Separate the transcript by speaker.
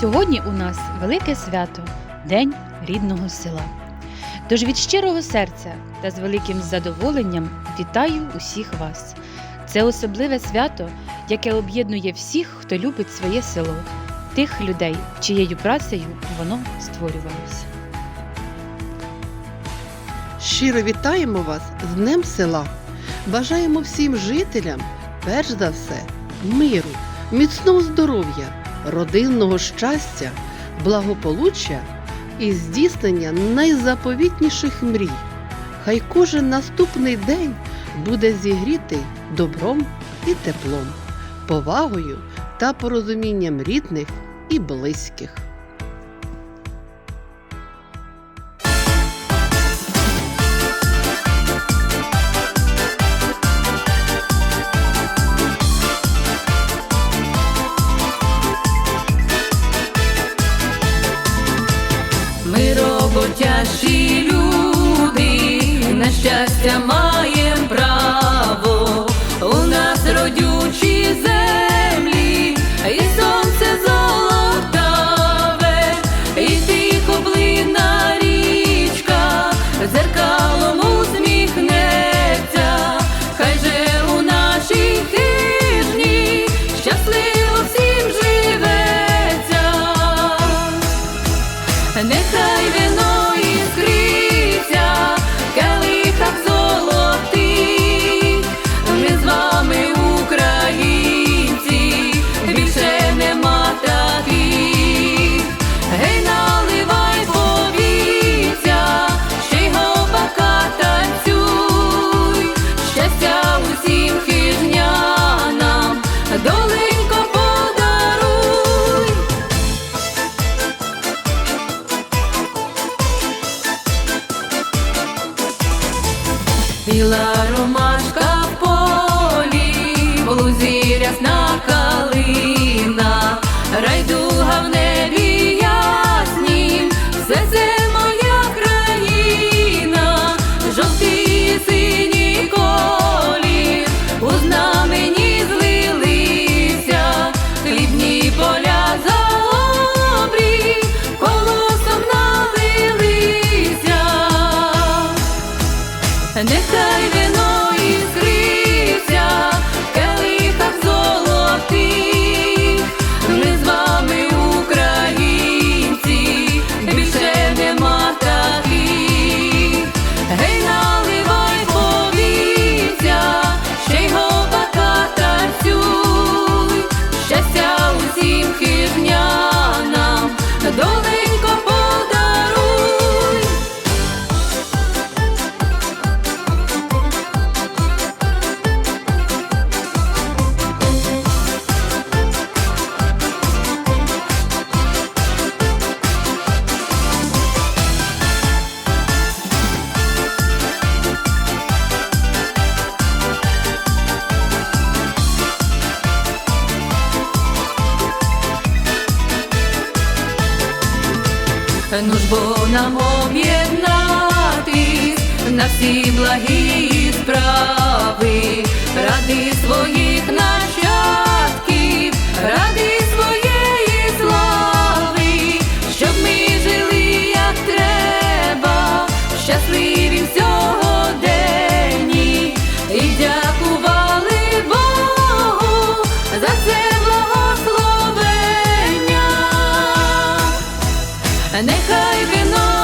Speaker 1: Сьогодні у нас велике свято День рідного села. Тож від щирого серця та з великим задоволенням вітаю усіх вас. Це особливе свято, яке об'єднує всіх, хто любить своє село, тих людей, чиєю працею воно створювалося.
Speaker 2: Щиро вітаємо вас з Днем села. Бажаємо всім жителям, перш за все, миру, міцного здоров'я, родинного щастя, благополуччя і здійснення найзаповітніших мрій. Хай кожен наступний день буде зігрітий добром і теплом, повагою та порозумінням рідних і близьких.
Speaker 3: На щастя маєм Bila Roma Нехай вино Ну ж бо нам об'єднатись на всі благі справи, ради своїх нащадків, нехай вино.